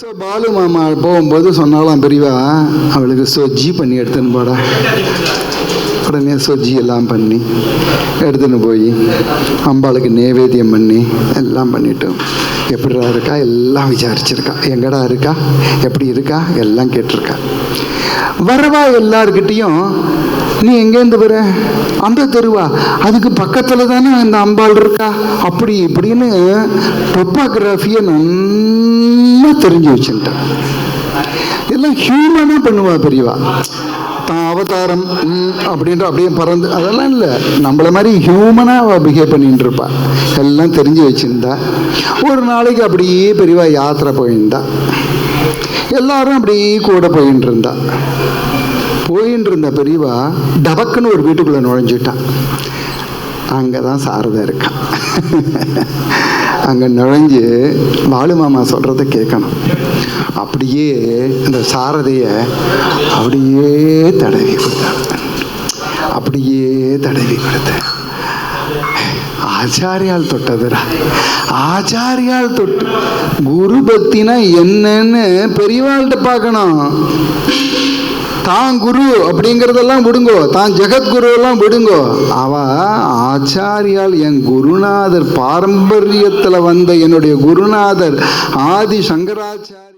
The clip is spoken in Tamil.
ஸோ பாலு மாமா போகும்போது சொன்னாலாம் பெரியவா அவளுக்கு சொஜ்ஜி பண்ணி எடுத்துன்னு போடா. உடனே சொஜ்ஜி எல்லாம் பண்ணி எடுத்துன்னு போய் அம்பாளுக்கு நேவேத்தியம் பண்ணி எல்லாம் பண்ணிட்டோம் எப்படிடா இருக்கா? எல்லாம் விசாரிச்சிருக்கா. எங்கடா இருக்கா? எப்படி இருக்கா? எல்லாம் கேட்டிருக்கா. வரவா எல்லார்கிட்டேயும் நீ எங்கேருந்து வர? அந்த தெருவா. அதுக்கு பக்கத்தில் தானே இந்த அம்பாள் இருக்கா? அப்படி இப்படின்னு டொப்பாகிராஃபியை நல்லா தெரிஞ்சு வச்சுட்டேன் எல்லாம் ஹியூமனாக பண்ணுவா பெரியவா. தான் அவதாரம் அப்படின்ற அப்படியே பறந்து அதெல்லாம் இல்லை. நம்மள மாதிரி ஹியூமனாக பிஹேவ் பண்ணிட்டு இருப்பா. எல்லாம் தெரிஞ்சு வச்சுருந்தா. ஒரு நாளைக்கு அப்படியே பெரியவா யாத்திரை போயிருந்தா. எல்லாரும் அப்படியே கூட போயின்னு இருந்தா. போயின்னு இருந்த பெரியவா டபக்குன்னு ஒரு வீட்டுக்குள்ளே நுழைஞ்சிட்டான் அங்கே தான் சாரதா இருக்கான் அங்கே நுழைஞ்சு பாலு மாமா சொல்கிறத கேட்கணும். அப்படியே அந்த சாரதையை அப்படியே தடவி கொடுத்தேன் அப்படியே தடவி கொடுத்தேன் ஆச்சாரியால் தொட்டதுடா. ஆச்சாரியால் தொட்டு குரு பக்தினா என்னன்னு பெரியவாள்கிட்ட பார்க்கணும். தான் குரு அப்படிங்கிறதெல்லாம் விடுங்கோ. தான் ஜெகத்குரு எல்லாம் விடுங்கோ. அவ ஆச்சாரியால் என் குருநாதர் பாரம்பரியத்தில் வந்த என்னுடைய குருநாதர் ஆதி சங்கராச்சாரிய